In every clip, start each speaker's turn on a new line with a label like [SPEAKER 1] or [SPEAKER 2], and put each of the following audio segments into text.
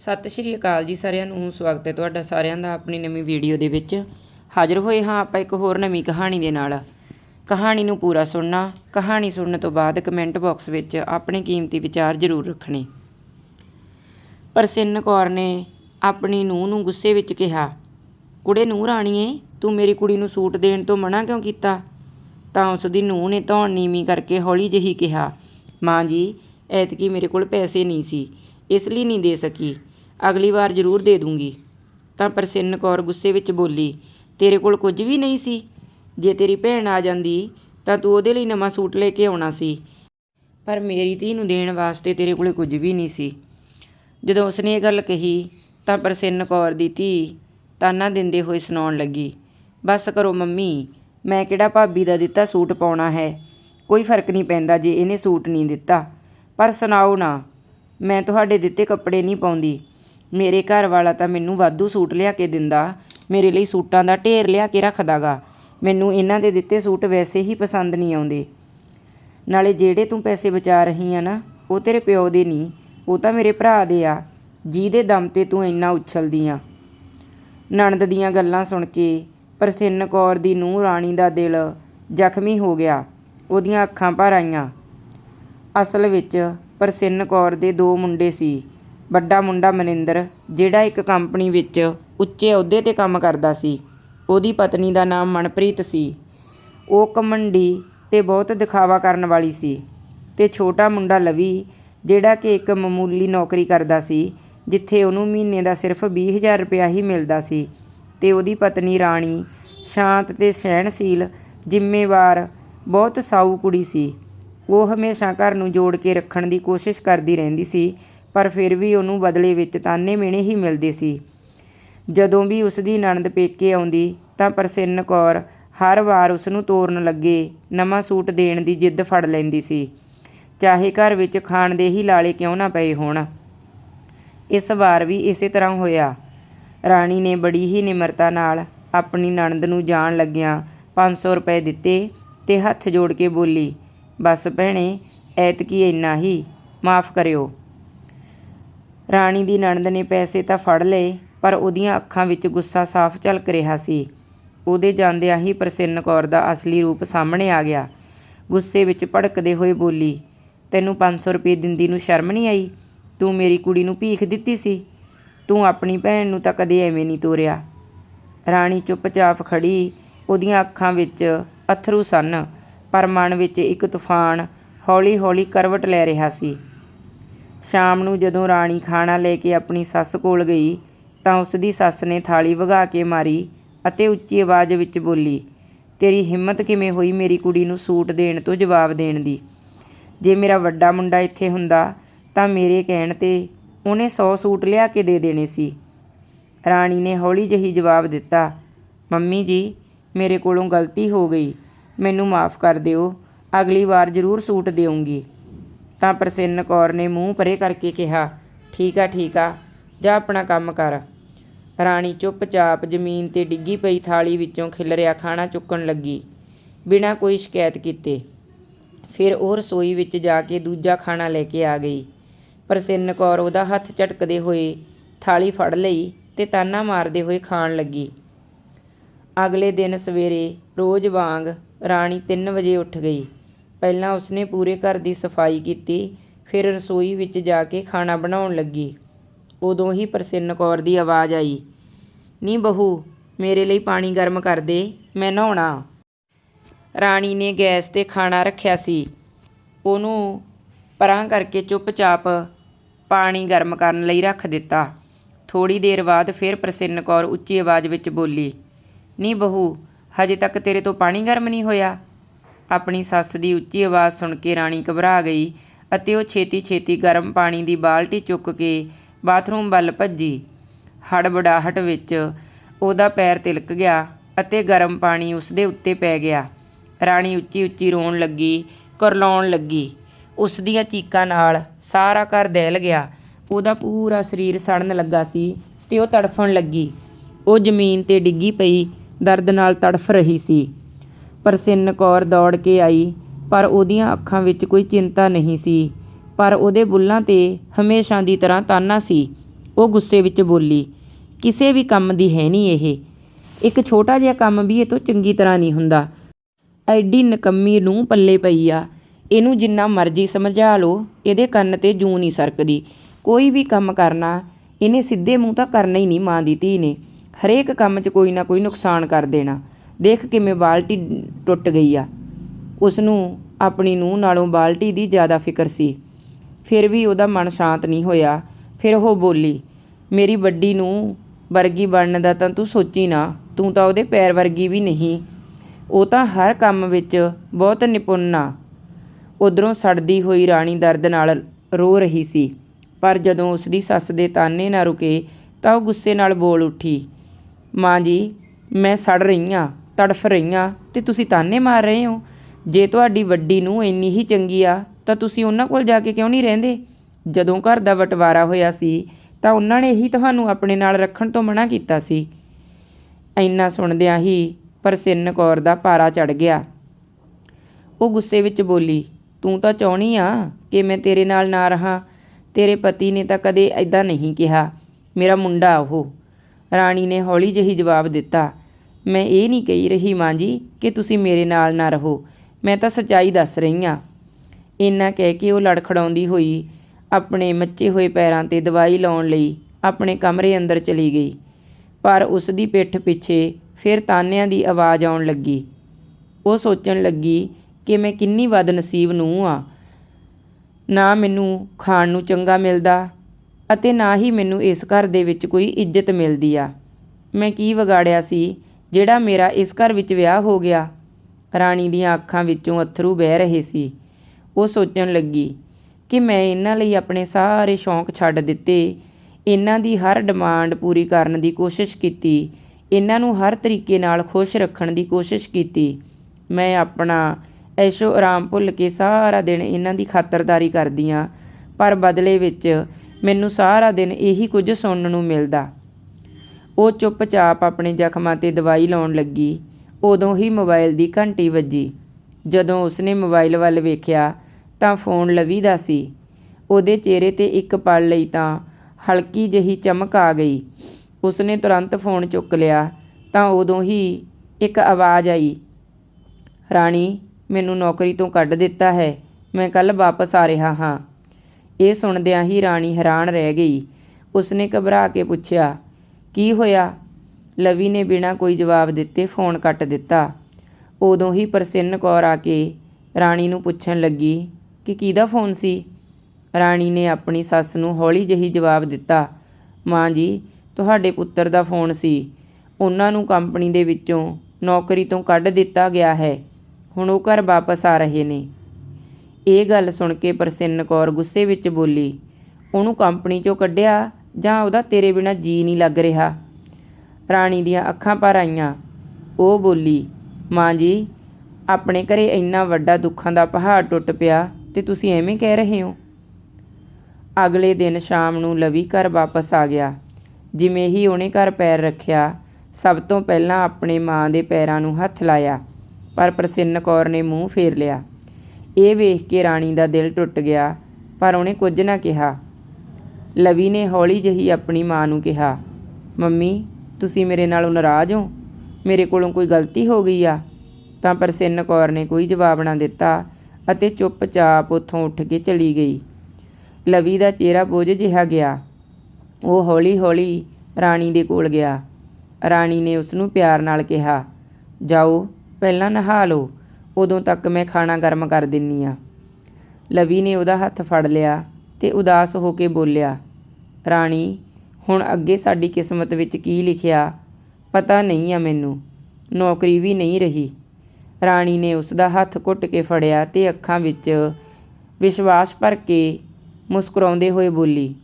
[SPEAKER 1] ਸਤਿ ਸ਼੍ਰੀ ਅਕਾਲ ਜੀ ਸਾਰਿਆਂ ਨੂੰ, ਸਵਾਗਤ ਹੈ ਤੁਹਾਡਾ ਸਾਰਿਆਂ ਦਾ ਆਪਣੀ ਨਵੀਂ ਵੀਡੀਓ ਦੇ ਵਿੱਚ। ਹਾਜ਼ਰ ਹੋਏ ਹਾਂ ਆਪਾਂ ਇੱਕ ਹੋਰ ਨਵੀਂ ਕਹਾਣੀ ਦੇ ਨਾਲ। ਕਹਾਣੀ ਨੂੰ ਪੂਰਾ ਸੁਣਨਾ, ਕਹਾਣੀ ਸੁਣਨ ਤੋਂ ਬਾਅਦ ਕਮੈਂਟ ਬਾਕਸ ਵਿੱਚ ਆਪਣੇ ਕੀਮਤੀ ਵਿਚਾਰ ਜ਼ਰੂਰ ਰੱਖਣੇ। ਪ੍ਰਸਿੰਨ ਕੌਰ ਨੇ ਆਪਣੀ ਨੂੰਹ ਨੂੰ ਗੁੱਸੇ ਵਿੱਚ ਕਿਹਾ, ਕੁੜੇ ਨੂੰਹ ਰਾਣੀਏ, ਤੂੰ ਮੇਰੀ ਕੁੜੀ ਨੂੰ ਸੂਟ ਦੇਣ ਤੋਂ ਮਨਾ ਕਿਉਂ ਕੀਤਾ? ਤਾਂ ਉਸ ਦੀ ਨੂੰਹ ਨੇ ਧੌਣ ਨੀਵੀਂ ਕਰਕੇ ਹੌਲੀ ਜਿਹੀ ਕਿਹਾ, ਮਾਂ ਜੀ, ਐਤਕੀ ਮੇਰੇ ਕੋਲ ਪੈਸੇ ਨਹੀਂ ਸੀ। ਇਸ ਲਈ ਨਹੀਂ ਦੇ ਸਕੀ। ਅਗਲੀ ਵਾਰ ਜ਼ਰੂਰ ਦੇ ਦੂੰਗੀ। ਤਾਂ ਪ੍ਰਸਿੰਨ ਕੌਰ ਗੁੱਸੇ ਵਿੱਚ ਬੋਲੀ, ਤੇਰੇ ਕੋਲ ਕੁਝ ਵੀ ਨਹੀਂ ਸੀ? ਜੇ ਤੇਰੀ ਭੈਣ ਆ ਜਾਂਦੀ, ਤਾਂ ਤੂੰ ਉਹਦੇ ਲਈ ਨਵਾਂ ਸੂਟ ਲੈ ਕੇ ਆਉਣਾ ਸੀ। ਪਰ ਮੇਰੀ ਧੀ ਨੂੰ ਦੇਣ ਵਾਸਤੇ ਤੇਰੇ ਕੋਲੇ ਕੁਝ ਵੀ ਨਹੀਂ ਸੀ। ਜਦੋਂ ਉਸਨੇ ਇਹ ਗੱਲ ਕਹੀ, ਤਾਂ ਪ੍ਰਸਿੰਨ ਕੌਰ ਦੀ ਧੀ ਤਾਨਾ ਦਿੰਦੇ ਹੋਏ ਸੁਣਾਉਣ ਲੱਗੀ, ਬਸ ਕਰੋ ਮੰਮੀ, ਮੈਂ ਕਿਹੜਾ ਭਾਬੀ ਦਾ ਦਿੱਤਾ ਸੂਟ ਪਾਉਣਾ ਹੈ? ਕੋਈ ਫ਼ਰਕ ਨਹੀਂ ਪੈਂਦਾ ਜੇ ਇਹਨੇ ਸੂਟ ਨਹੀਂ ਦਿੱਤਾ। ਪਰ ਸੁਣਾਓ ਨਾ ਮੈਂ ਤੁਹਾਡੇ ਦਿੱਤੇ ਕੱਪੜੇ ਨਹੀਂ ਪਾਉਂਦੀ। ਮੇਰੇ ਘਰ ਵਾਲਾ ਤਾਂ ਮੈਨੂੰ ਵਾਧੂ ਸੂਟ ਲਿਆ ਕੇ ਦਿੰਦਾ। ਮੇਰੇ ਲਈ ਸੂਟਾਂ ਦਾ ਢੇਰ ਲਿਆ ਕੇ ਰੱਖਦਾ ਗਾ ਮੈਨੂੰ ਇਹਨਾਂ ਦੇ ਦਿੱਤੇ ਸੂਟ ਵੈਸੇ ਹੀ ਪਸੰਦ ਨਹੀਂ ਆਉਂਦੇ। ਨਾਲੇ ਜਿਹੜੇ ਤੂੰ ਪੈਸੇ ਬਚਾ ਰਹੀ ਆ ਨਾ, ਉਹ ਤੇਰੇ ਪਿਓ ਦੇ ਨਹੀਂ, ਉਹ ਤਾਂ ਮੇਰੇ ਭਰਾ ਦੇ ਆ। ਜਿਹਦੇ ਦਮ ਤੇ ਤੂੰ ਇੰਨਾ ਉਛਲਦੀ ਆ। ਨਣਦ ਦੀਆਂ ਗੱਲਾਂ ਸੁਣ ਕੇ ਪ੍ਰਸਿੰਨ ਕੌਰ ਦੀ ਨੂੰਹ ਰਾਣੀ ਦਾ ਦਿਲ ਜ਼ਖਮੀ ਹੋ ਗਿਆ। ਉਹਦੀਆਂ ਅੱਖਾਂ ਭਰ ਆਈਆਂ। ਅਸਲ ਵਿੱਚ ਪਰਸਿੰਨ ਕੌਰ ਦੇ ਦੋ ਮੁੰਡੇ ਸੀ। ਵੱਡਾ ਮੁੰਡਾ ਮਨਿੰਦਰ, ਜਿਹੜਾ ਇੱਕ ਕੰਪਨੀ ਵਿੱਚ ਉੱਚੇ ਅਹੁਦੇ ਤੇ ਕੰਮ ਕਰਦਾ ਸੀ। ਉਹਦੀ ਪਤਨੀ ਦਾ ਨਾਮ ਮਨਪ੍ਰੀਤ ਸੀ। ਉਹ ਘਮੰਡੀ ਤੇ ਬਹੁਤ ਦਿਖਾਵਾ ਕਰਨ ਵਾਲੀ ਸੀ ਤੇ ਛੋਟਾ ਮੁੰਡਾ ਲਵੀ, ਜਿਹੜਾ ਕਿ ਇੱਕ ਮਾਮੂਲੀ ਨੌਕਰੀ ਕਰਦਾ ਸੀ, ਜਿੱਥੇ ਉਹਨੂੰ ਮਹੀਨੇ ਦਾ ਸਿਰਫ ਵੀਹ ਹਜ਼ਾਰ ਰੁਪਇਆ ਹੀ ਮਿਲਦਾ ਸੀ ਤੇ ਉਹਦੀ ਪਤਨੀ ਰਾਣੀ ਸ਼ਾਂਤ ਤੇ ਸਹਿਣਸ਼ੀਲ, ਜ਼ਿੰਮੇਵਾਰ, ਬਹੁਤ ਸਾਊ ਕੁੜੀ ਸੀ। ਉਹ ਹਮੇਸ਼ਾ ਘਰ ਨੂੰ ਜੋੜ ਕੇ ਰੱਖਣ ਦੀ ਕੋਸ਼ਿਸ਼ ਕਰਦੀ ਰਹਿੰਦੀ ਸੀ, ਪਰ ਫਿਰ ਵੀ ਉਹਨੂੰ ਬਦਲੇ ਵਿੱਚ ਤਾਨੇ ਮਿਹਣੇ ਹੀ ਮਿਲਦੇ ਸੀ। ਜਦੋਂ ਵੀ ਉਸ ਦੀ ਨਣਦ ਪੇਕੇ ਆਉਂਦੀ, ਤਾਂ ਪ੍ਰਸਿੰਨ ਕੌਰ ਹਰ ਵਾਰ ਉਸ ਨੂੰ ਤੋਰਨ ਲੱਗੇ, ਨਵਾਂ ਸੂਟ ਦੇਣ ਦੀ ਜਿੱਦ ਫੜ ਲੈਂਦੀ ਸੀ। ਚਾਹੇ ਘਰ ਵਿੱਚ ਖਾਣ ਦੇ ਹੀ ਲਾਲੇ ਕਿਉਂ ਨਾ ਪਏ ਹੋਣ। ਇਸ ਵਾਰ ਵੀ ਇਸੇ ਤਰ੍ਹਾਂ ਹੋਇਆ। ਰਾਣੀ ਨੇ ਬੜੀ ਹੀ ਨਿਮਰਤਾ ਨਾਲ ਆਪਣੀ ਨਣਦ ਨੂੰ ਜਾਣ ਲੱਗਿਆਂ 500 ਰੁਪਏ ਦਿੱਤੇ ਤੇ ਹੱਥ ਜੋੜ ਕੇ ਬੋਲੀ ਬਸ ਭੈਣੇ, ਐਤਕੀ ਇੰਨਾ ਹੀ, ਮਾਫ ਕਰਿਓ। ਰਾਣੀ ਦੀ ਨਣਦ ਨੇ ਪੈਸੇ ਤਾਂ ਫੜ ਲਏ, ਪਰ ਉਹਦੀਆਂ ਅੱਖਾਂ ਵਿੱਚ ਗੁੱਸਾ ਸਾਫ਼ ਝਲਕ ਰਿਹਾ ਸੀ। ਉਹਦੇ ਜਾਂਦਿਆਂ ਹੀ ਪ੍ਰਸਿੰਨ ਕੌਰ ਦਾ ਅਸਲੀ ਰੂਪ ਸਾਹਮਣੇ ਆ ਗਿਆ। ਗੁੱਸੇ ਵਿੱਚ ਭੜਕਦੇ ਹੋਏ ਬੋਲੀ, ਤੈਨੂੰ 500 ਰੁਪਏ ਦਿੰਦੀ ਨੂੰ ਸ਼ਰਮ ਨਹੀਂ ਆਈ? ਤੂੰ ਮੇਰੀ ਕੁੜੀ ਨੂੰ ਭੀਖ ਦਿੱਤੀ ਸੀ? ਤੂੰ ਆਪਣੀ ਭੈਣ ਨੂੰ ਤਾਂ ਕਦੇ ਐਵੇਂ ਨਹੀਂ ਤੋਰਿਆ? ਰਾਣੀ ਚੁੱਪਚਾਪ ਖੜੀ ਉਹਦੀਆਂ ਅੱਖਾਂ ਵਿੱਚ ਅਥਰੂ ਸਨ। ਪਰ ਮਨ ਵਿੱਚ ਇੱਕ ਤੂਫਾਨ ਹੌਲੀ-ਹੌਲੀ ਕਰਵਟ ਲੈ ਰਿਹਾ ਸੀ। ਸ਼ਾਮ ਨੂੰ ਜਦੋਂ ਰਾਣੀ ਖਾਣਾ ਲੈ ਕੇ ਆਪਣੀ ਸੱਸ ਕੋਲ ਗਈ, ਤਾਂ ਉਸ ਦੀ ਸੱਸ ਨੇ ਥਾਲੀ ਵਗਾ ਕੇ ਮਾਰੀ ਅਤੇ ਉੱਚੀ ਆਵਾਜ਼ ਵਿੱਚ ਬੋਲੀ, ਤੇਰੀ ਹਿੰਮਤ ਕਿਵੇਂ ਹੋਈ ਮੇਰੀ ਕੁੜੀ ਨੂੰ ਸੂਟ ਦੇਣ ਤੋਂ ਜਵਾਬ ਦੇਣ ਦੀ? ਜੇ ਮੇਰਾ ਵੱਡਾ ਮੁੰਡਾ ਇੱਥੇ ਹੁੰਦਾ, ਤਾਂ ਮੇਰੇ ਕਹਿਣ ਤੇ ਉਹਨੇ ਸੌ ਸੂਟ ਲਿਆ ਕੇ ਦੇ ਦੇਣੇ ਸੀ। ਰਾਣੀ ਨੇ ਹੌਲੀ ਜਿਹੀ ਜਵਾਬ ਦਿੱਤਾ, ਮੰਮੀ ਜੀ, ਮੇਰੇ ਕੋਲੋਂ ਗਲਤੀ ਹੋ ਗਈ। ਮੈਨੂੰ ਮਾਫ ਕਰ ਦਿਓ। ਅਗਲੀ ਵਾਰ ਜ਼ਰੂਰ ਸੂਟ ਦਿਉਂਗੀ ਤਾਂ ਪ੍ਰਸਿੰਨ ਕੌਰ ਨੇ ਮੂੰਹ ਪਰੇ ਕਰਕੇ ਕਿਹਾ, ਠੀਕ ਆ ਠੀਕ ਆ, ਜਾ ਆਪਣਾ ਕੰਮ ਕਰ। ਰਾਣੀ ਚੁੱਪਚਾਪ ਜ਼ਮੀਨ ਤੇ ਡਿੱਗੀ ਪਈ ਥਾਲੀ ਵਿੱਚੋਂ ਖਿਲਰਿਆ ਖਾਣਾ ਚੁੱਕਣ ਲੱਗੀ, ਬਿਨਾਂ ਕੋਈ ਸ਼ਿਕਾਇਤ ਕੀਤੇ। ਫਿਰ ਉਹ ਰਸੋਈ ਵਿੱਚ ਜਾ ਕੇ ਦੂਜਾ ਖਾਣਾ ਲੈ ਕੇ ਆ ਗਈ। ਪ੍ਰਸਿੰਨ ਕੌਰ ਉਹਦਾ ਹੱਥ ਝਟਕਦੇ ਹੋਏ ਥਾਲੀ ਫੜ ਲਈ ਤੇ ਤਾਨਾ ਮਾਰਦੇ ਹੋਏ ਖਾਣ ਲੱਗੀ। ਅਗਲੇ ਦਿਨ ਸਵੇਰੇ ਰੋਜ਼ ਵਾਂਗ ਰਾਣੀ 3 ਵਜੇ ਉੱਠ ਗਈ। ਪਹਿਲਾਂ ਉਸਨੇ ਪੂਰੇ ਘਰ ਦੀ ਸਫ਼ਾਈ ਕੀਤੀ, ਫਿਰ ਰਸੋਈ ਵਿੱਚ ਜਾ ਕੇ ਖਾਣਾ ਬਣਾਉਣ ਲੱਗੀ। ਉਦੋਂ ਹੀ ਪ੍ਰਸਿੰਨ ਕੌਰ ਦੀ ਆਵਾਜ਼ ਆਈ, ਨੀ ਬਹੂ, ਮੇਰੇ ਲਈ ਪਾਣੀ ਗਰਮ ਕਰ ਦੇ, ਮੈਂ ਨਹਾਉਣਾ। ਰਾਣੀ ਨੇ ਗੈਸ ਤੇ ਖਾਣਾ ਰੱਖਿਆ ਸੀ। ਉਹਨੂੰ ਪਰਾਂ ਕਰਕੇ ਚੁੱਪਚਾਪ ਪਾਣੀ ਗਰਮ ਕਰਨ ਲਈ ਰੱਖ ਦਿੱਤਾ। ਥੋੜੀ ਦੇਰ ਬਾਅਦ ਫਿਰ ਪ੍ਰਸਿੰਨ ਕੌਰ ਉੱਚੀ ਆਵਾਜ਼ ਵਿੱਚ ਬੋਲੀ ਨੀ ਬਹੂ, ਹਜੇ ਤੱਕ ਤੇਰੇ ਤੋਂ ਪਾਣੀ ਗਰਮ ਨਹੀਂ ਹੋਇਆ। ਆਪਣੀ ਸੱਸ ਦੀ ਉੱਚੀ ਆਵਾਜ਼ ਸੁਣ ਕੇ ਰਾਣੀ ਘਬਰਾ ਗਈ ਅਤੇ ਉਹ ਛੇਤੀ-ਛੇਤੀ ਗਰਮ ਪਾਣੀ ਦੀ ਬਾਲਟੀ ਚੁੱਕ ਕੇ ਬਾਥਰੂਮ ਵੱਲ ਭੱਜੀ। ਹੜਬੜਾਹਟ ਵਿੱਚ ਉਹਦਾ ਪੈਰ ਤਿਲਕ ਗਿਆ ਅਤੇ ਗਰਮ ਪਾਣੀ ਉਸ ਦੇ ਉੱਤੇ ਪੈ ਗਿਆ। ਰਾਣੀ ਉੱਚੀ-ਉੱਚੀ ਰੋਣ ਲੱਗੀ, ਕੁਰਲਾਉਣ ਲੱਗੀ। ਉਸ ਦੀਆਂ ਚੀਕਾਂ ਨਾਲ ਸਾਰਾ ਘਰ ਦਹਿਲ ਗਿਆ। ਉਹਦਾ ਪੂਰਾ ਸਰੀਰ ਸੜਨ ਲੱਗਾ ਸੀ ਤੇ ਉਹ ਤੜਫਣ ਲੱਗੀ। ਉਹ ਜ਼ਮੀਨ ਤੇ ਡਿੱਗੀ ਪਈ ਦਰਦ ਨਾਲ ਤੜਫ ਰਹੀ ਸੀ। ਪ੍ਰਸਿੰਨ ਕੌਰ ਦੌੜ ਕੇ ਆਈ, ਪਰ ਉਹਦੀਆਂ ਅੱਖਾਂ ਵਿੱਚ ਕੋਈ ਚਿੰਤਾ ਨਹੀਂ ਸੀ। ਪਰ ਉਹਦੇ ਬੁੱਲ੍ਹਾਂ ਤੇ ਹਮੇਸ਼ਾ ਦੀ ਤਰ੍ਹਾਂ ਤਾਨਾ ਸੀ। ਉਹ ਗੁੱਸੇ ਵਿੱਚ ਬੋਲੀ, ਕਿਸੇ ਵੀ ਕੰਮ ਦੀ ਹੈ ਨਹੀਂ ਇਹ। ਇੱਕ ਛੋਟਾ ਜਿਹਾ ਕੰਮ ਵੀ ਇਹ ਤੋਂ ਚੰਗੀ ਤਰ੍ਹਾਂ ਨਹੀਂ ਹੁੰਦਾ। ਐਡੀ ਨਕੰਮੀ ਨੂੰ ਪੱਲੇ ਪਈ ਆ। ਇਹਨੂੰ ਜਿੰਨਾ ਮਰਜ਼ੀ ਸਮਝਾ ਲਓ, ਇਹਦੇ ਕੰਨ ਤੇ ਜੂੰ ਨਹੀਂ ਸਰਕਦੀ। ਕੋਈ ਵੀ ਕੰਮ ਕਰਨਾ, ਇਹਨੇ ਸਿੱਧੇ ਮੂੰਹ ਤਾਂ ਕਰਨਾ ਹੀ ਨਹੀਂ ਮਾਂ ਦੀ ਧੀ ਨੇ। ਹਰੇਕ ਕੰਮ 'ਚ ਕੋਈ ਨਾ ਕੋਈ ਨੁਕਸਾਨ ਕਰ ਦੇਣਾ। ਦੇਖ ਕਿਵੇਂ ਬਾਲਟੀ ਟੁੱਟ ਗਈ ਆ। ਉਸ ਨੂੰ ਆਪਣੀ ਨੂੰਹ ਨਾਲੋਂ ਬਾਲਟੀ ਦੀ ਜ਼ਿਆਦਾ ਫਿਕਰ ਸੀ। ਫਿਰ ਵੀ ਉਹਦਾ ਮਨ ਸ਼ਾਂਤ ਨਹੀਂ ਹੋਇਆ। ਫਿਰ ਉਹ ਬੋਲੀ, ਮੇਰੀ ਵੱਡੀ ਨੂੰ ਵਰਗੀ ਬਣਨ ਦਾ ਤਾਂ ਤੂੰ ਸੋਚੀ ਨਾ। ਤੂੰ ਤਾਂ ਉਹਦੇ ਪੈਰ ਵਰਗੀ ਵੀ ਨਹੀਂ। ਉਹ ਤਾਂ ਹਰ ਕੰਮ ਵਿੱਚ ਬਹੁਤ ਨਿਪੁੰਨ ਆ। ਉਧਰੋਂ ਸੜਦੀ ਹੋਈ ਰਾਣੀ ਦਰਦ ਨਾਲ ਰੋ ਰਹੀ ਸੀ। ਪਰ ਜਦੋਂ ਉਸ ਦੀ ਸੱਸ ਦੇ ਤਾਨੇ ਨਾ ਰੁਕੇ ਤਾਂ ਉਹ ਗੁੱਸੇ ਨਾਲ ਬੋਲ ਉੱਠੀ ਮਾਂ ਜੀ, ਮੈਂ ਸੜ ਰਹੀ ਹਾਂ ਤੜਫ ਰਹੀ ਹਾਂ ਤੇ ਤੁਸੀਂ ਤਾਨੇ ਮਾਰ ਰਹੇ ਹੋ। ਜੇ ਤੁਹਾਡੀ ਵੱਡੀ ਨੂੰ ਇੰਨੀ ਹੀ ਚੰਗੀ ਆ, ਤਾਂ ਤੁਸੀਂ ਉਹਨਾਂ ਕੋਲ ਜਾ ਕੇ ਕਿਉਂ ਨਹੀਂ ਰਹਿੰਦੇ? ਜਦੋਂ ਘਰ ਦਾ ਬਟਵਾਰਾ ਹੋਇਆ ਸੀ, ਤਾਂ ਉਹਨਾਂ ਨੇ ਹੀ ਤੁਹਾਨੂੰ ਆਪਣੇ ਨਾਲ ਰੱਖਣ ਤੋਂ ਮਨਾ ਕੀਤਾ ਸੀ। ਇੰਨਾ ਸੁਣਦਿਆਂ ਹੀ ਪਰਸਿੰਨ ਕੌਰ ਦਾ ਪਾਰਾ ਚੜ ਗਿਆ। ਉਹ ਗੁੱਸੇ ਵਿੱਚ ਬੋਲੀ, ਤੂੰ ਤਾਂ ਚਾਹਣੀ ਆ ਕਿ ਮੈਂ ਤੇਰੇ ਨਾਲ ਨਾ ਰਹਾ। ਤੇਰੇ ਪਤੀ ਨੇ ਤਾਂ ਕਦੇ ਐਦਾਂ ਨਹੀਂ ਕਿਹਾ। ਮੇਰਾ ਮੁੰਡਾ ਉਹ। ਰਾਣੀ ਨੇ ਹੌਲੀ ਜਿਹੀ ਜਵਾਬ ਦਿੱਤਾ, ਮੈਂ ਇਹ ਨਹੀਂ ਕਹੀ ਰਹੀ ਮਾਂ ਜੀ ਕਿ ਤੁਸੀਂ ਮੇਰੇ ਨਾਲ ਨਾ ਰਹੋ। ਮੈਂ ਤਾਂ ਸੱਚਾਈ ਦੱਸ ਰਹੀ ਹਾਂ। ਇੰਨਾ ਕਹਿ ਕੇ ਉਹ ਲੜਖੜਾਉਂਦੀ ਹੋਈ ਆਪਣੇ ਮੱਚੇ ਹੋਏ ਪੈਰਾਂ ਤੇ ਦਵਾਈ ਲਾਉਣ ਲਈ ਆਪਣੇ ਕਮਰੇ ਅੰਦਰ ਚਲੀ ਗਈ। ਪਰ ਉਸ ਦੀ ਪਿੱਠ ਪਿੱਛੇ ਫਿਰ ਤਾਨਿਆਂ ਦੀ ਆਵਾਜ਼ ਆਉਣ ਲੱਗੀ। ਉਹ ਸੋਚਣ ਲੱਗੀ ਕਿ ਮੈਂ ਕਿੰਨੀ ਵੱਧ ਨਸੀਬ ਨੂੰ ਆ ਨਾ ਮੈਨੂੰ ਖਾਣ ਨੂੰ ਚੰਗਾ ਮਿਲਦਾ ਅਤੇ ਨਾ ਹੀ ਮੈਨੂੰ ਇਸ ਘਰ ਦੇ ਵਿੱਚ ਕੋਈ ਇੱਜ਼ਤ ਮਿਲਦੀ ਆ। ਮੈਂ ਕੀ ਵਿਗਾੜਿਆ ਸੀ? ਜਿਹੜਾ ਮੇਰਾ ਇਸ ਘਰ ਵਿੱਚ ਵਿਆਹ ਹੋ ਗਿਆ। ਰਾਣੀ ਦੀਆਂ ਅੱਖਾਂ ਵਿੱਚੋਂ ਅਥਰੂ ਵਹਿ ਰਹੇ ਸੀ। ਉਹ ਸੋਚਣ ਲੱਗੀ ਕਿ ਮੈਂ ਇਹਨਾਂ ਲਈ ਆਪਣੇ ਸਾਰੇ ਸ਼ੌਂਕ ਛੱਡ ਦਿੱਤੇ। ਇਹਨਾਂ ਦੀ ਹਰ ਡਿਮਾਂਡ ਪੂਰੀ ਕਰਨ ਦੀ ਕੋਸ਼ਿਸ਼ ਕੀਤੀ। ਇਹਨਾਂ ਨੂੰ ਹਰ ਤਰੀਕੇ ਨਾਲ ਖੁਸ਼ ਰੱਖਣ ਦੀ ਕੋਸ਼ਿਸ਼ ਕੀਤੀ। ਮੈਂ ਆਪਣਾ ਐਸ਼ੋ ਆਰਾਮ ਭੁੱਲ ਕੇ ਸਾਰਾ ਦਿਨ ਇਹਨਾਂ ਦੀ ਖਾਤਰਦਾਰੀ ਕਰਦੀ ਹਾਂ ਪਰ ਬਦਲੇ ਵਿੱਚ ਮੈਨੂੰ ਸਾਰਾ ਦਿਨ ਇਹੀ ਕੁਝ ਸੁਣਨ ਨੂੰ ਮਿਲਦਾ। ਉਹ ਚੁੱਪਚਾਪ ਆਪਣੇ ਜ਼ਖਮਾਂ ਤੇ ਦਵਾਈ ਲਾਉਣ ਲੱਗੀ। ਉਦੋਂ ਹੀ ਮੋਬਾਈਲ ਦੀ ਘੰਟੀ ਵੱਜੀ। ਜਦੋਂ ਉਸਨੇ ਮੋਬਾਈਲ ਵੱਲ ਵੇਖਿਆ ਤਾਂ ਫੋਨ ਲਵੀ ਦਾ ਸੀ। ਉਹਦੇ ਚਿਹਰੇ ਤੇ ਇੱਕ ਪਲ ਲਈ ਤਾਂ ਹਲਕੀ ਜਿਹੀ ਚਮਕ ਆ ਗਈ। ਉਸਨੇ ਤੁਰੰਤ ਫੋਨ ਚੁੱਕ ਲਿਆ ਤਾਂ ਉਦੋਂ ਹੀ ਇੱਕ ਆਵਾਜ਼ ਆਈ। ਰਾਣੀ, ਮੈਨੂੰ ਨੌਕਰੀ ਤੋਂ ਕੱਢ ਦਿੱਤਾ ਹੈ। ਮੈਂ ਕੱਲ ਵਾਪਸ ਆ ਰਿਹਾ ਹਾਂ। ਇਹ ਸੁਣਦਿਆਂ ਹੀ ਰਾਣੀ ਹੈਰਾਨ ਰਹਿ ਗਈ। ਉਸਨੇ ਘਬਰਾ ਕੇ ਪੁੱਛਿਆ, ਕੀ ਹੋਇਆ? ਲਵੀ ਨੇ ਬਿਨਾਂ ਕੋਈ ਜਵਾਬ ਦਿੱਤੇ ਫੋਨ ਕੱਟ ਦਿੱਤਾ। ਉਦੋਂ ਹੀ ਪ੍ਰਸਿੰਨ ਕੌਰ ਆ ਕੇ ਰਾਣੀ ਨੂੰ ਪੁੱਛਣ ਲੱਗੀ, ਕਿ ਕਿਹਦਾ ਫੋਨ ਸੀ? ਰਾਣੀ ਨੇ ਆਪਣੀ ਸੱਸ ਨੂੰ ਹੌਲੀ ਜਿਹੀ ਜਵਾਬ ਦਿੱਤਾ, ਮਾਂ ਜੀ, ਤੁਹਾਡੇ ਪੁੱਤਰ ਦਾ ਫੋਨ ਸੀ। ਉਹਨਾਂ ਨੂੰ ਕੰਪਨੀ ਦੇ ਵਿੱਚੋਂ ਨੌਕਰੀ ਤੋਂ ਕੱਢ ਦਿੱਤਾ ਗਿਆ ਹੈ। ਹੁਣ ਉਹ ਘਰ ਵਾਪਸ ਆ ਰਹੇ ਨੇ। ਇਹ ਗੱਲ ਸੁਣ ਕੇ ਪ੍ਰਸਿੰਨ ਕੌਰ ਗੁੱਸੇ ਵਿੱਚ ਬੋਲੀ, ਉਹਨੂੰ ਕੰਪਨੀ 'ਚੋਂ ਕੱਢਿਆ ਜਾਂ ਉਹਦਾ ਤੇਰੇ ਬਿਨਾ ਜੀ ਨਹੀਂ ਲੱਗ ਰਿਹਾ? ਰਾਣੀ ਦੀਆਂ ਅੱਖਾਂ ਭਰ ਆਈਆਂ। ਉਹ ਬੋਲੀ, ਮਾਂ ਜੀ, ਆਪਣੇ ਘਰੇ ਇੰਨਾ ਵੱਡਾ ਦੁੱਖਾਂ ਦਾ ਪਹਾੜ ਟੁੱਟ ਪਿਆ ਤੇ ਤੁਸੀਂ ਐਵੇਂ ਕਹਿ ਰਹੇ ਹੋ? ਅਗਲੇ ਦਿਨ ਸ਼ਾਮ ਨੂੰ ਲਵੀ ਘਰ ਵਾਪਸ ਆ ਗਿਆ। ਜਿਵੇਂ ਹੀ ਉਹਨੇ ਘਰ ਪੈਰ ਰੱਖਿਆ, ਸਭ ਤੋਂ ਪਹਿਲਾਂ ਆਪਣੇ ਮਾਂ ਦੇ ਪੈਰਾਂ ਨੂੰ ਹੱਥ ਲਾਇਆ, ਪਰ ਪ੍ਰਸਿੰਨ ਕੌਰ ਨੇ ਮੂੰਹ ਫੇਰ ਲਿਆ। ਇਹ ਵੇਖ ਕੇ ਰਾਣੀ ਦਾ ਦਿਲ ਟੁੱਟ ਗਿਆ, ਪਰ ਉਹਨੇ ਕੁਝ ਨਾ ਕਿਹਾ। ਲਵੀ ਨੇ ਹੌਲੀ ਜਿਹੀ ਆਪਣੀ ਮਾਂ ਨੂੰ ਕਿਹਾ, ਮੰਮੀ, ਤੁਸੀਂ ਮੇਰੇ ਨਾਲੋਂ ਨਾਰਾਜ਼ ਹੋ? ਮੇਰੇ ਕੋਲੋਂ ਕੋਈ ਗਲਤੀ ਹੋ ਗਈ ਆ? ਤਾਂ ਪ੍ਰਸਿੰਨ ਕੌਰ ਨੇ ਕੋਈ ਜਵਾਬ ਨਾ ਦਿੱਤਾ ਅਤੇ ਚੁੱਪਚਾਪ ਉੱਥੋਂ ਉੱਠ ਕੇ ਚਲੀ ਗਈ। ਲਵੀ ਦਾ ਚਿਹਰਾ ਬੋਝ ਜਿਹਾ ਗਿਆ। ਉਹ ਹੌਲੀ-ਹੌਲੀ ਰਾਣੀ ਦੇ ਕੋਲ ਗਿਆ। ਰਾਣੀ ਨੇ ਉਸ ਨੂੰ ਪਿਆਰ ਨਾਲ ਕਿਹਾ, ਜਾਓ, ਪਹਿਲਾਂ ਨਹਾ ਲਓ ਉਦੋਂ ਤੱਕ ਮੈਂ ਖਾਣਾ ਗਰਮ ਕਰ ਦਿੰਨੀ ਆ। ਲਵੀ ਨੇ ਉਹਦਾ ਹੱਥ ਫੜ ਲਿਆ ਤੇ ਉਦਾਸ ਹੋ ਕੇ ਬੋਲਿਆ, ਰਾਣੀ, ਹੁਣ ਅੱਗੇ ਸਾਡੀ ਕਿਸਮਤ ਵਿੱਚ ਕੀ ਲਿਖਿਆ? ਪਤਾ ਨਹੀਂ ਆ ਮੈਨੂੰ। ਨੌਕਰੀ ਵੀ ਨਹੀਂ ਰਹੀ। ਰਾਣੀ ਨੇ ਉਸ ਦਾ ਹੱਥ ਘੁੱਟ ਕੇ ਫੜਿਆ ਤੇ ਅੱਖਾਂ ਵਿੱਚ ਵਿਸ਼ਵਾਸ ਭਰ ਕੇ ਮੁਸਕਰਾਉਂਦੇ ਹੋਏ ਬੋਲੀ,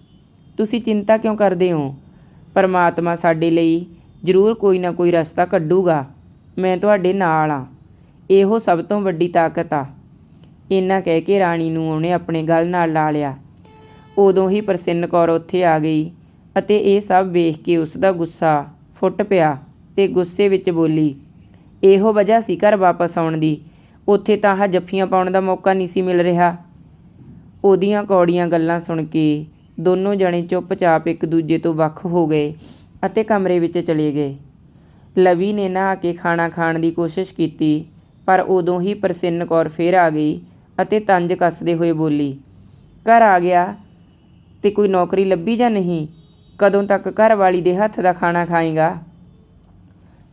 [SPEAKER 1] ਤੁਸੀਂ ਚਿੰਤਾ ਕਿਉਂ ਕਰਦੇ ਹੋ? ਪਰਮਾਤਮਾ ਸਾਡੇ ਲਈ ਜ਼ਰੂਰ ਕੋਈ ਨਾ ਕੋਈ ਰਸਤਾ ਕੱਢੂਗਾ। ਮੈਂ ਤੁਹਾਡੇ ਨਾਲ ਆ। ਇਹੋ ਸਭ ਤੋਂ ਵੱਡੀ ਤਾਕਤ ਆ। ਇੰਨਾ ਕਹਿ ਕੇ ਰਾਣੀ ਨੂੰ ਉਹਨੇ ਆਪਣੇ ਗਲ ਨਾਲ ਲਾ ਲਿਆ। ਉਦੋਂ ਹੀ ਪ੍ਰਸਿੰਨ ਕੌਰ ਉੱਥੇ ਆ ਗਈ ਅਤੇ ਇਹ ਸਭ ਵੇਖ ਕੇ ਉਸ ਦਾ ਗੁੱਸਾ ਫੁੱਟ ਪਿਆ ਤੇ ਗੁੱਸੇ ਵਿੱਚ ਬੋਲੀ, ਇਹੋ ਵਜ੍ਹਾ ਸੀ ਘਰ ਵਾਪਸ ਆਉਣ ਦੀ? ਉੱਥੇ ਤਾਂ ਆਹ ਜੱਫੀਆਂ ਪਾਉਣ ਦਾ ਮੌਕਾ ਨਹੀਂ ਸੀ ਮਿਲ ਰਿਹਾ। ਉਹਦੀਆਂ ਕੌੜੀਆਂ ਗੱਲਾਂ ਸੁਣ ਕੇ ਦੋਨੋਂ ਜਣੇ ਚੁੱਪਚਾਪ ਇੱਕ ਦੂਜੇ ਤੋਂ ਵੱਖ ਹੋ ਗਏ ਅਤੇ ਕਮਰੇ ਵਿੱਚ ਚਲੇ ਗਏ। ਲਵੀ ਨੇ ਨਾ ਆ ਕੇ ਖਾਣਾ ਖਾਣ ਦੀ ਕੋਸ਼ਿਸ਼ ਕੀਤੀ ਪਰ ਉਦੋਂ ਹੀ ਪ੍ਰਸਿੰਨ ਕੌਰ ਫੇਰ ਆ ਗਈ ਅਤੇ ਤੰਜ ਕੱਸਦੇ ਹੋਏ ਬੋਲੀ, ਘਰ ਆ ਗਿਆ ਤੇ ਕੋਈ ਨੌਕਰੀ ਲੱਭੀ ਜਾਂ ਨਹੀਂ? ਕਦੋਂ ਤੱਕ ਘਰ ਵਾਲੀ ਦੇ ਹੱਥ ਦਾ ਖਾਣਾ ਖਾਏਗਾ?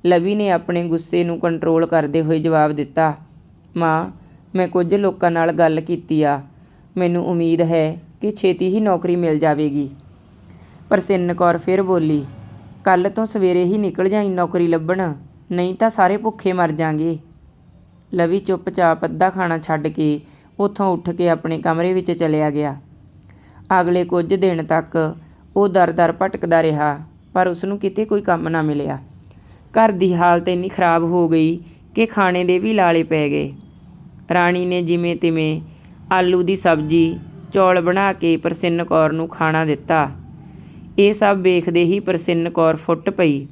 [SPEAKER 1] ਲਵੀ ਨੇ ਆਪਣੇ ਗੁੱਸੇ ਨੂੰ ਕੰਟਰੋਲ ਕਰਦੇ ਹੋਏ ਜਵਾਬ ਦਿੱਤਾ, ਮਾਂ, ਮੈਂ ਕੁਝ ਲੋਕਾਂ ਨਾਲ ਗੱਲ ਕੀਤੀ ਆ। ਮੈਨੂੰ ਉਮੀਦ ਹੈ ਕਿ ਛੇਤੀ ਹੀ ਨੌਕਰੀ ਮਿਲ ਜਾਵੇਗੀ। ਪ੍ਰਸਿੰਨ ਕੌਰ ਫਿਰ ਬੋਲੀ ਕੱਲ ਤੋਂ ਸਵੇਰੇ ਹੀ ਨਿਕਲ ਜਾਈ ਨੌਕਰੀ ਲੱਭਣ, ਨਹੀਂ ਤਾਂ ਸਾਰੇ ਭੁੱਖੇ ਮਰ ਜਾਾਂਗੇ। ਲਵੀ ਚੁੱਪਚਾਪ ਅੱਧਾ ਖਾਣਾ ਛੱਡ ਕੇ ਉੱਥੋਂ ਉੱਠ ਕੇ ਆਪਣੇ ਕਮਰੇ ਵਿੱਚ ਚਲਿਆ ਗਿਆ। ਅਗਲੇ ਕੁਝ ਦਿਨ ਤੱਕ ਉਹ ਦਰ-ਦਰ ਭਟਕਦਾ ਰਿਹਾ, ਪਰ ਉਸ ਨੂੰ ਕਿਤੇ ਕੋਈ ਕੰਮ ਨਾ ਮਿਲਿਆ। ਘਰ ਦੀ ਹਾਲਤ ਇੰਨੀ ਖਰਾਬ ਹੋ ਗਈ ਕਿ ਖਾਣੇ ਦੇ ਵੀ ਲਾਲੇ ਪੈ ਗਏ। ਰਾਣੀ ਨੇ ਜਿਵੇਂ ਤਿਵੇਂ ਆਲੂ ਦੀ ਸਬਜ਼ੀ, ਚੌਲ ਬਣਾ ਕੇ ਪ੍ਰਸਿੰਨ ਕੌਰ ਨੂੰ ਖਾਣਾ ਦਿੱਤਾ। ਇਹ ਸਭ ਵੇਖਦੇ ਹੀ ਪ੍ਰਸਿੰਨ ਕੌਰ ਫੁੱਟ ਪਈ।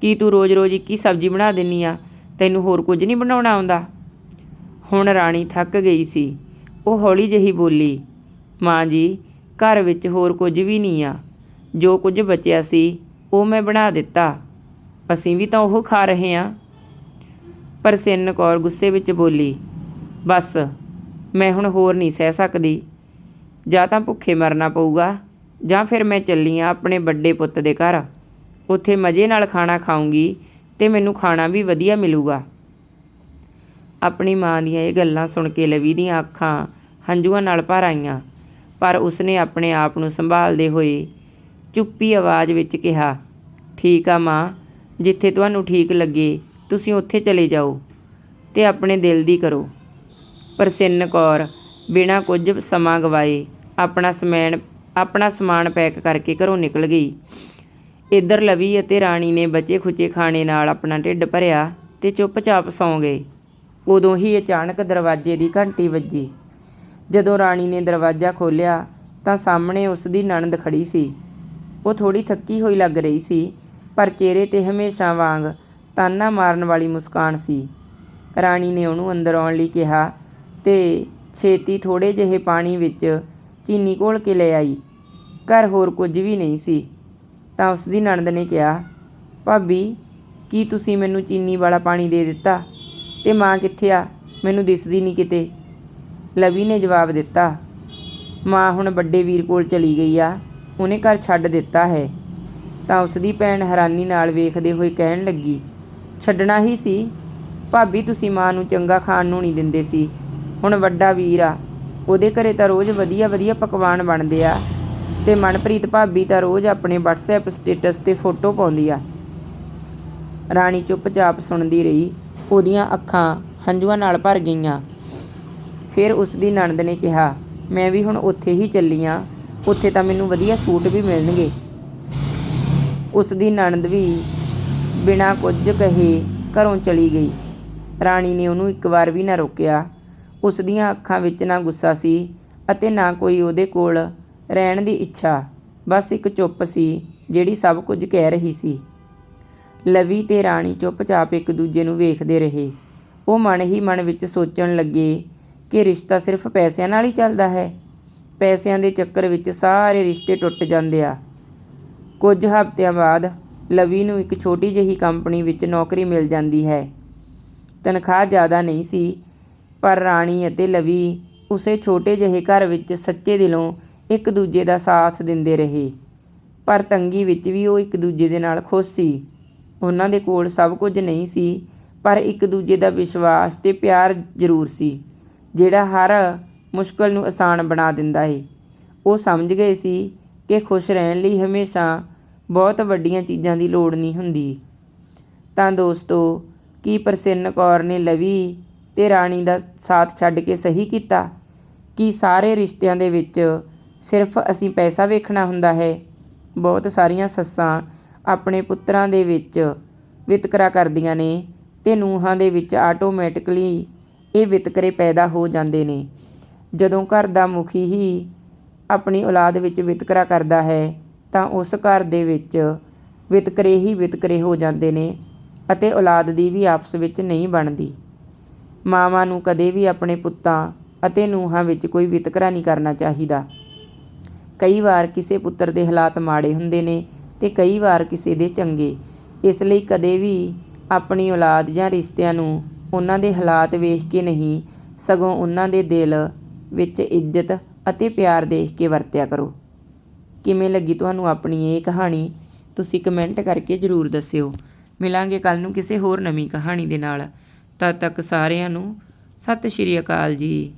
[SPEAKER 1] ਕੀ ਤੂੰ ਰੋਜ਼-ਰੋਜ਼ ਇੱਕ ਹੀ ਸਬਜ਼ੀ ਬਣਾ ਦਿੰਨੀ ਆ? ਤੈਨੂੰ ਹੋਰ ਕੁਝ ਨਹੀਂ ਬਣਾਉਣਾ ਆਉਂਦਾ। ਹੁਣ ਰਾਣੀ ਥੱਕ ਗਈ ਸੀ। ਉਹ ਹੌਲੀ ਜਿਹੀ ਬੋਲੀ, ਮਾਂ ਜੀ, ਘਰ ਵਿੱਚ ਹੋਰ ਕੁਝ ਵੀ ਨਹੀਂ ਆ। ਜੋ ਕੁਝ ਬਚਿਆ ਸੀ, ਉਹ ਮੈਂ ਬਣਾ ਦਿੱਤਾ। ਅਸੀਂ ਵੀ ਤਾਂ ਉਹ ਖਾ ਰਹੇ ਹਾਂ ਪ੍ਰਸਿੰਨ ਕੌਰ ਗੁੱਸੇ ਵਿੱਚ ਬੋਲੀ, ਬਸ, ਮੈਂ ਹੁਣ ਹੋਰ ਨਹੀਂ ਸਹਿ ਸਕਦੀ। ਜਾਂ ਤਾਂ ਭੁੱਖੇ ਮਰਨਾ ਪਊਗਾ, ਜਾਂ ਫਿਰ ਮੈਂ ਚੱਲੀ ਆ ਆਪਣੇ ਵੱਡੇ ਪੁੱਤ ਦੇ ਘਰ। ਉੱਥੇ ਮਜ਼ੇ ਨਾਲ ਖਾਣਾ ਖਾਊਂਗੀ ਤੇ ਮੈਨੂੰ ਖਾਣਾ ਵੀ ਵਧੀਆ ਮਿਲੂਗਾ। ਆਪਣੀ ਮਾਂ ਦੀਆਂ ਇਹ ਗੱਲਾਂ ਸੁਣ ਕੇ ਲਵੀ ਦੀਆਂ ਅੱਖਾਂ ਹੰਝੂਆਂ ਨਾਲ ਭਰ ਆਈਆਂ, ਪਰ ਉਸਨੇ ਆਪਣੇ ਆਪ ਨੂੰ ਸੰਭਾਲਦੇ ਹੋਏ ਚੁੱਪੀ ਆਵਾਜ਼ ਵਿੱਚ ਕਿਹਾ, ਠੀਕ ਆ ਮਾਂ, ਜਿੱਥੇ ਤੁਹਾਨੂੰ ਠੀਕ ਲੱਗੇ, ਤੁਸੀਂ ਉੱਥੇ ਚਲੇ ਜਾਓ ਤੇ ਆਪਣੇ ਦਿਲ ਦੀ ਕਰੋ। ਪ੍ਰਸਿੰਨ ਕੌਰ ਬਿਨਾਂ ਕੁਝ ਸਮਾਂ ਗਵਾਏ ਆਪਣਾ ਸਮੈਣ, ਆਪਣਾ ਸਮਾਨ ਪੈਕ ਕਰਕੇ ਘਰੋਂ ਨਿਕਲ ਗਈ। ਇੱਧਰ ਲਵੀ ਅਤੇ ਰਾਣੀ ਨੇ ਬਚੇ ਖੁਚੇ ਖਾਣੇ ਨਾਲ ਆਪਣਾ ਢਿੱਡ ਭਰਿਆ ਤੇ ਚੁੱਪਚਾਪ ਸੌਂ ਗਏ। ਉਦੋਂ ਹੀ ਅਚਾਨਕ ਦਰਵਾਜ਼ੇ ਦੀ ਘੰਟੀ ਵੱਜੀ। ਜਦੋਂ ਰਾਣੀ ਨੇ ਦਰਵਾਜ਼ਾ ਖੋਲ੍ਹਿਆ ਤਾਂ ਸਾਹਮਣੇ ਉਸ ਦੀ ਨਣਦ ਖੜ੍ਹੀ ਸੀ। ਉਹ ਥੋੜ੍ਹੀ ਥੱਕੀ ਹੋਈ ਲੱਗ ਰਹੀ ਸੀ, ਪਰ ਚਿਹਰੇ ਤੇ ਹਮੇਸ਼ਾ ਵਾਂਗ ਤਾਨਾ ਮਾਰਨ ਵਾਲੀ ਮੁਸਕਾਨ ਸੀ। ਰਾਣੀ ਨੇ ਉਹਨੂੰ ਅੰਦਰ ਆਉਣ ਲਈ ਕਿਹਾ ਤੇ ਛੇਤੀ ਥੋੜ੍ਹੇ ਜਿਹੇ ਪਾਣੀ ਵਿੱਚ ਚੀਨੀ ਘੋਲ ਕੇ ਲੈ ਆਈ। ਘਰ ਹੋਰ ਕੁਝ ਵੀ ਨਹੀਂ ਸੀ। ਤਾਂ ਉਸ ਦੀ ਨਣਦ ਨੇ ਕਿਹਾ, ਭਾਬੀ, ਕੀ ਤੁਸੀਂ ਮੈਨੂੰ ਚੀਨੀ ਵਾਲਾ ਪਾਣੀ ਦੇ ਦਿੱਤਾ? ਤੇ ਮਾਂ ਕਿੱਥੇ ਆ? ਮੈਨੂੰ ਦਿਸਦੀ ਨਹੀਂ ਕਿਤੇ। ਲਵੀ ਨੇ ਜਵਾਬ ਦਿੱਤਾ, ਮਾਂ ਹੁਣ ਵੱਡੇ ਵੀਰ ਕੋਲ ਚਲੀ ਗਈ ਆ, ਉਹਨੇ ਘਰ ਛੱਡ ਦਿੱਤਾ ਹੈ। ਤਾਂ ਉਸ ਦੀ ਭੈਣ ਹੈਰਾਨੀ ਨਾਲ ਵੇਖਦੇ ਹੋਏ ਕਹਿਣ ਲੱਗੀ, ਛੱਡਣਾ ਹੀ ਸੀ? ਭਾਬੀ, ਤੁਸੀਂ ਮਾਂ ਨੂੰ ਚੰਗਾ ਖਾਣ ਨੂੰ ਨਹੀਂ ਦਿੰਦੇ ਸੀ। ਹੁਣ ਵੱਡਾ ਵੀਰ ਆ, ਉਹਦੇ ਘਰੇ ਤਾਂ ਰੋਜ਼ ਵਧੀਆ ਵਧੀਆ ਪਕਵਾਨ ਬਣਦੇ ਆ। ਤੇ ਮਨਪ੍ਰੀਤ ਭਾਬੀ ਤਾਂ ਰੋਜ਼ ਆਪਣੇ WhatsApp ਸਟੇਟਸ ਤੇ ਫੋਟੋ ਪਾਉਂਦੀ ਆ। ਰਾਣੀ ਚੁੱਪਚਾਪ ਸੁਣਦੀ ਰਹੀ, ਉਹਦੀਆਂ ਅੱਖਾਂ ਹੰਝੂਆਂ ਨਾਲ ਭਰ ਗਈਆਂ। ਫਿਰ ਉਸ ਦੀ ਨਣਦ ਨੇ ਕਿਹਾ, ਮੈਂ ਵੀ ਹੁਣ ਉੱਥੇ ਹੀ ਚੱਲੀ ਆਂ, ਉੱਥੇ ਤਾਂ ਮੈਨੂੰ ਵਧੀਆ ਸੂਟ ਵੀ ਮਿਲਣਗੇ। ਉਸ ਦੀ ਨਣਦ ਵੀ ਬਿਨਾਂ ਕੁਝ ਕਹੇ ਘਰੋਂ ਚਲੀ ਗਈ। ਰਾਣੀ ਨੇ ਉਹਨੂੰ ਇੱਕ ਵਾਰ ਵੀ ਨਾ ਰੋਕਿਆ। ਉਸ ਦੀਆਂ ਅੱਖਾਂ ਵਿੱਚ ਨਾ ਗੁੱਸਾ ਸੀ ਅਤੇ ਨਾ ਕੋਈ ਉਹਦੇ ਕੋਲ ਰਹਿਣ ਦੀ ਇੱਛਾ। ਬਸ ਇੱਕ ਚੁੱਪ ਸੀ, ਜਿਹੜੀ ਸਭ ਕੁਝ ਕਹਿ ਰਹੀ ਸੀ। ਲਵੀ ਤੇ ਰਾਣੀ ਚੁੱਪਚਾਪ ਇੱਕ ਦੂਜੇ ਨੂੰ ਵੇਖਦੇ ਰਹੇ। ਉਹ ਮਨ ਹੀ ਮਨ ਵਿੱਚ ਸੋਚਣ ਲੱਗੇ ਕਿ ਰਿਸ਼ਤਾ ਸਿਰਫ ਪੈਸਿਆਂ ਨਾਲ ਹੀ ਚੱਲਦਾ ਹੈ। ਪੈਸਿਆਂ ਦੇ ਚੱਕਰ ਵਿੱਚ ਸਾਰੇ ਰਿਸ਼ਤੇ ਟੁੱਟ ਜਾਂਦੇ ਆ। ਕੁਝ ਹਫ਼ਤਿਆਂ ਬਾਅਦ ਲਵੀ ਨੂੰ ਇੱਕ ਛੋਟੀ ਜਿਹੀ ਕੰਪਨੀ ਵਿੱਚ ਨੌਕਰੀ ਮਿਲ ਜਾਂਦੀ ਹੈ। ਤਨਖਾਹ ਜ਼ਿਆਦਾ ਨਹੀਂ ਸੀ, ਪਰ ਰਾਣੀ ਅਤੇ ਲਵੀ ਉਸੇ ਛੋਟੇ ਜਿਹੇ ਘਰ ਵਿੱਚ ਸੱਚੇ ਦਿਲੋਂ ਇੱਕ ਦੂਜੇ ਦਾ ਸਾਥ ਦਿੰਦੇ ਰਹੇ। ਪਰ ਤੰਗੀ ਵਿੱਚ ਵੀ ਉਹ ਇੱਕ ਦੂਜੇ ਦੇ ਨਾਲ ਖੁਸ਼ ਸੀ। ਉਹਨਾਂ ਦੇ ਕੋਲ ਸਭ ਕੁਝ ਨਹੀਂ ਸੀ, ਪਰ ਇੱਕ ਦੂਜੇ ਦਾ ਵਿਸ਼ਵਾਸ ਤੇ ਪਿਆਰ ਜ਼ਰੂਰ ਸੀ, ਜਿਹੜਾ ਹਰ ਮੁਸ਼ਕਲ ਨੂੰ ਆਸਾਨ ਬਣਾ ਦਿੰਦਾ ਏ। ਉਹ ਸਮਝ ਗਏ ਸੀ ਕਿ ਖੁਸ਼ ਰਹਿਣ ਲਈ ਹਮੇਸ਼ਾ ਬਹੁਤ ਵੱਡੀਆਂ ਚੀਜ਼ਾਂ ਦੀ ਲੋੜ ਨਹੀਂ ਹੁੰਦੀ। ਤਾਂ ਦੋਸਤੋ, ਕੀ ਪ੍ਰਸਿੰਨ ਕੌਰ ਨੇ ਲਵੀ ਤੇ ਰਾਣੀ ਦਾ ਸਾਥ ਛੱਡ ਕੇ ਸਹੀ ਕੀਤਾ? ਕਿ ਸਾਰੇ ਰਿਸ਼ਤਿਆਂ ਦੇ ਵਿੱਚ ਸਿਰਫ ਅਸੀਂ ਪੈਸਾ ਵੇਖਣਾ ਹੁੰਦਾ ਹੈ। ਬਹੁਤ ਸਾਰੀਆਂ ਸੱਸਾਂ ਆਪਣੇ ਪੁੱਤਰਾਂ ਦੇ ਵਿੱਚ ਵਿਤਕਰਾ ਕਰਦੀਆਂ ਨੇ ਤੇ ਨੂੰਹਾਂ ਦੇ ਵਿੱਚ ਆਟੋਮੈਟਿਕਲੀ ਇਹ ਵਿਤਕਰੇ ਪੈਦਾ ਹੋ ਜਾਂਦੇ ਨੇ। ਜਦੋਂ ਘਰ ਦਾ ਮੁਖੀ ਹੀ ਆਪਣੀ ਔਲਾਦ ਵਿੱਚ ਵਿਤਕਰਾ ਕਰਦਾ ਹੈ, ਤਾਂ ਉਸ ਘਰ ਦੇ ਵਿੱਚ ਵਿਤਕਰੇ ਹੀ ਵਿਤਕਰੇ ਹੋ ਜਾਂਦੇ ਨੇ ਅਤੇ ਔਲਾਦ ਦੀ ਵੀ ਆਪਸ ਵਿੱਚ ਨਹੀਂ ਬਣਦੀ। ਮਾਵਾਂ ਨੂੰ ਕਦੇ ਵੀ ਆਪਣੇ ਪੁੱਤਾਂ ਅਤੇ ਨੂੰਹਾਂ ਵਿੱਚ ਕੋਈ ਵਿਤਕਰਾ ਨਹੀਂ ਕਰਨਾ ਚਾਹੀਦਾ। ਕਈ ਵਾਰ ਕਿਸੇ ਪੁੱਤਰ ਦੇ ਹਾਲਾਤ ਮਾੜੇ ਹੁੰਦੇ ਨੇ ਤੇ ਕਈ ਵਾਰ ਕਿਸੇ ਦੇ ਚੰਗੇ। ਇਸ ਲਈ ਕਦੇ ਵੀ ਆਪਣੀ ਔਲਾਦ ਜਾਂ ਰਿਸ਼ਤਿਆਂ ਨੂੰ ਉਹਨਾਂ ਦੇ ਹਾਲਾਤ ਵੇਖ ਕੇ ਨਹੀਂ, ਸਗੋਂ ਉਹਨਾਂ ਦੇ ਦਿਲ ਵਿੱਚ ਇੱਜ਼ਤ ਅਤੇ ਪਿਆਰ ਦੇਖ ਕੇ ਵਰਤਿਆ ਕਰੋ। ਕਿਵੇਂ ਲੱਗੀ ਤੁਹਾਨੂੰ ਆਪਣੀ ਇਹ ਕਹਾਣੀ? ਤੁਸੀਂ ਕਮੈਂਟ ਕਰਕੇ ਜ਼ਰੂਰ ਦੱਸਿਓ। ਮਿਲਾਂਗੇ ਕੱਲ ਨੂੰ ਕਿਸੇ ਹੋਰ ਨਵੀਂ ਕਹਾਣੀ ਦੇ ਨਾਲ। ਤਦ ਤੱਕ ਸਾਰਿਆਂ ਨੂੰ ਸਤਿ ਸ਼੍ਰੀ ਅਕਾਲ ਜੀ।